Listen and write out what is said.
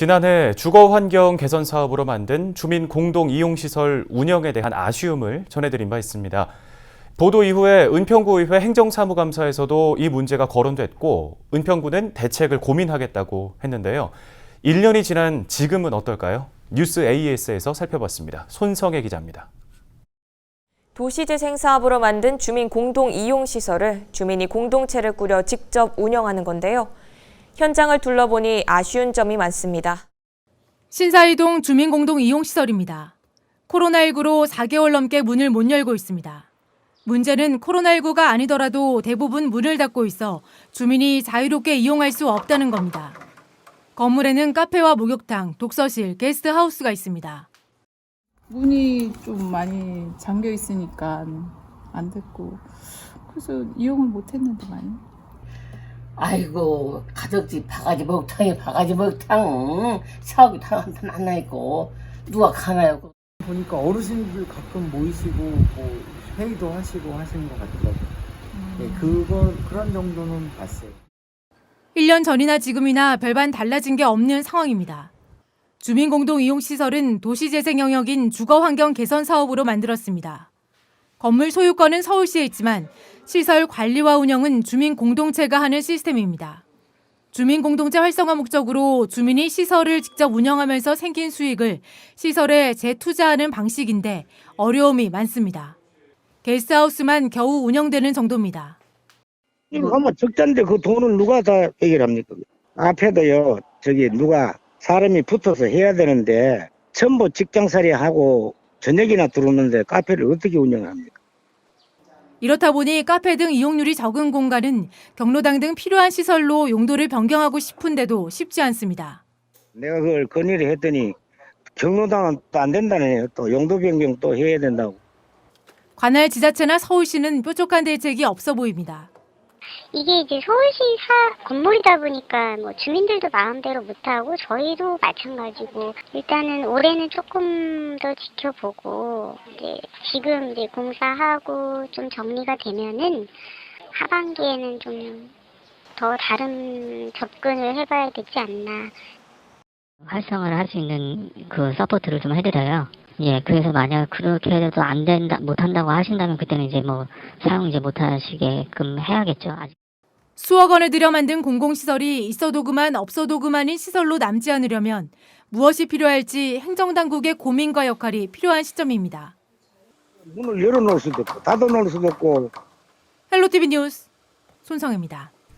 지난해 주거 환경 개선 사업으로 만든 주민 공동 이용 시설 운영에 대한 아쉬움을 전해드린 바 있습니다. 보도 이후에 은평구의회 행정사무감사에서도 이 문제가 거론됐고 은평구는 대책을 고민하겠다고 했는데요. 1년이 지난 지금은 어떨까요? 뉴스 AS에서 살펴봤습니다. 손성혜 기자입니다. 도시재생 사업으로 만든 주민 공동 이용 시설을 주민이 공동체를 꾸려 직접 운영하는 건데요. 현장을 둘러보니 아쉬운 점이 많습니다. 신사이동 주민공동 이용시설입니다. 코로나19로 4개월 넘게 문을 못 열고 있습니다. 문제는 코로나19가 아니더라도 대부분 문을 닫고 있어 주민이 자유롭게 이용할 수 없다는 겁니다. 건물에는 카페와 목욕탕, 독서실, 게스트하우스가 있습니다. 문이 좀 많이 잠겨 있으니까 안 됐고 그래서 이용을 못 했는데 많이 아이고 가족집 바가지 먹탕에 바가지 먹탕 샤워기 탕한탄 하나 있고 누가 가나요? 보니까 어르신들 가끔 모이시고 뭐 회의도 하시고 하시는 것 같더라고요. 네, 그거 그런 정도는 봤어요. 1년 전이나 지금이나 별반 달라진 게 없는 상황입니다. 주민공동이용시설은 도시재생 영역인 주거환경 개선 사업으로 만들었습니다. 건물 소유권은 서울시에 있지만 시설 관리와 운영은 주민 공동체가 하는 시스템입니다. 주민 공동체 활성화 목적으로 주민이 시설을 직접 운영하면서 생긴 수익을 시설에 재투자하는 방식인데 어려움이 많습니다. 게스트하우스만 겨우 운영되는 정도입니다. 이거 하면 적자인데 그 돈을 누가 다 해결합니까? 앞에도요, 저기 누가 사람이 붙어서 해야 되는데 전부 직장살이 하고 저녁이나 들어오는데 카페를 어떻게 운영합니까? 이렇다 보니 카페 등 이용률이 적은 공간은 경로당 등 필요한 시설로 용도를 변경하고 싶은데도 쉽지 않습니다. 내가 그걸 건의를 했더니 경로당은 또 안 된다네요. 또 용도 변경 또 해야 된다고. 관할 지자체나 서울시는 뾰족한 대책이 없어 보입니다. 이게 이제 서울시 사 건물이다 보니까 뭐 주민들도 마음대로 못하고 저희도 마찬가지고 일단은 올해는 조금 더 지켜보고 이제 지금 이제 공사하고 좀 정리가 되면은 하반기에는 좀 더 다른 접근을 해봐야 되지 않나. 활성화를 할 수 있는 그 서포트를 좀 해드려요. 예, 그래서 만약 그렇게 해도 안 된다, 못 한다고 하신다면 그때는 이제 뭐 사용 이제 못 하시게끔 해야겠죠. 아직. 수억 원을 들여 만든 공공시설이 있어도 그만 없어도 그만인 시설로 남지 않으려면 무엇이 필요할지 행정당국의 고민과 역할이 필요한 시점입니다. 문을 열어놓을 수도 없고 닫아놓을 수도 없고 헬로티비 뉴스 손성입니다.